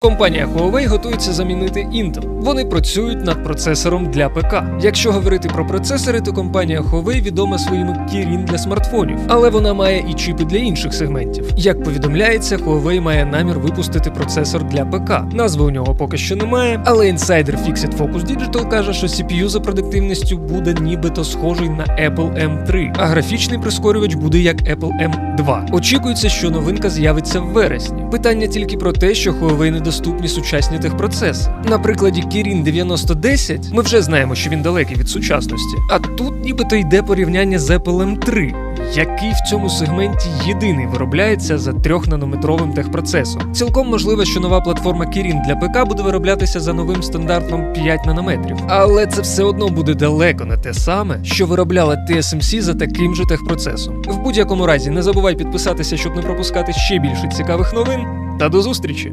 Компанія Huawei готується замінити Intel. Вони працюють над процесором для ПК. Якщо говорити про процесори, то компанія Huawei відома своїми Kirin для смартфонів, але вона має і чіпи для інших сегментів. Як повідомляється, Huawei має намір випустити процесор для ПК. Назви у нього поки що немає, але інсайдер Fixed Focus Digital каже, що CPU за продуктивністю буде нібито схожий на Apple M3, а графічний прискорювач буде як Apple M2. Очікується, що новинка з'явиться в вересні. Питання тільки про те, що Huawei недоступні сучасні техпроцеси. На прикладі Kirin 9010 ми вже знаємо, що він далекий від сучасності. А тут нібито йде порівняння з Apple M3, який в цьому сегменті єдиний виробляється за 3-нанометровим техпроцесом. Цілком можливо, що нова платформа Kirin для ПК буде вироблятися за новим стандартом 5 нанометрів. Але це все одно буде далеко не те саме, що виробляла TSMC за таким же техпроцесом. В будь-якому разі не забувай підписатися, щоб не пропускати ще більше цікавих новин. Та до зустрічі!